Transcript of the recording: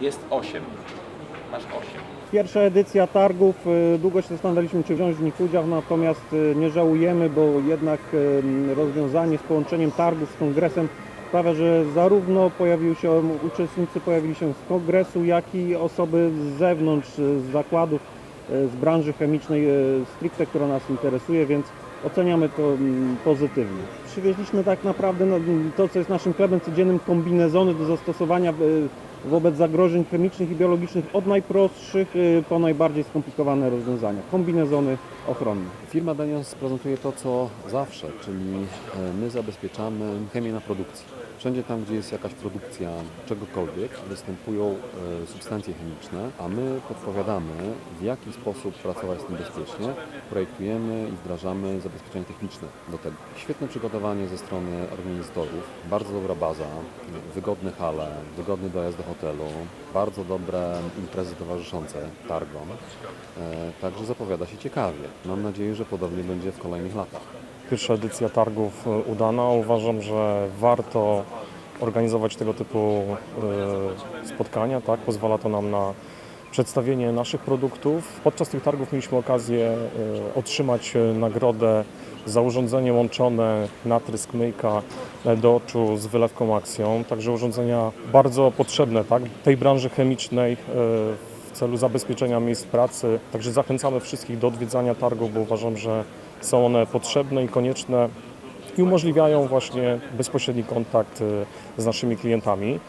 Jest 8. Masz 8. Pierwsza edycja targów, y, długo się zastanawialiśmy, czy wziąć w nich udział, natomiast y, nie żałujemy, bo jednak y, rozwiązanie z połączeniem targów z kongresem sprawia, że zarówno pojawiły się uczestnicy pojawili się z kongresu, jak i osoby z zewnątrz, z zakładów, z branży chemicznej stricte, która nas interesuje, więc oceniamy to pozytywnie. Przywieźliśmy tak naprawdę no, to, co jest naszym chlebem codziennym, kombinezony do zastosowania wobec zagrożeń chemicznych i biologicznych od najprostszych y, po najbardziej skomplikowane rozwiązania. Kombinezony ochronne. Firma Daniels prezentuje to, co zawsze, czyli e, my zabezpieczamy chemię na produkcji. Wszędzie tam, gdzie jest jakaś produkcja czegokolwiek, występują e, substancje chemiczne, a my podpowiadamy, w jaki sposób pracować z tym bezpiecznie. Projektujemy i wdrażamy zabezpieczenia techniczne do tego. Świetne przygotowanie ze strony organizatorów, bardzo dobra baza, wygodne hale, wygodny dojazd do hotelu, bardzo dobre imprezy towarzyszące targom. E, Także zapowiada się ciekawie. Mam nadzieję, że podobnie będzie w kolejnych latach. Pierwsza edycja targów e, udana. Uważam, że warto organizować tego typu e, spotkania. Tak? Pozwala to nam na przedstawienie naszych produktów. Podczas tych targów mieliśmy okazję e, otrzymać e, nagrodę za urządzenie łączone natrysk myjka e, do oczu z wylewką akcją. Także urządzenia bardzo potrzebne tak? tej branży chemicznej w celu zabezpieczenia miejsc pracy. Także zachęcamy wszystkich do odwiedzania targów, bo uważam, że są one potrzebne i konieczne i umożliwiają właśnie bezpośredni kontakt z naszymi klientami.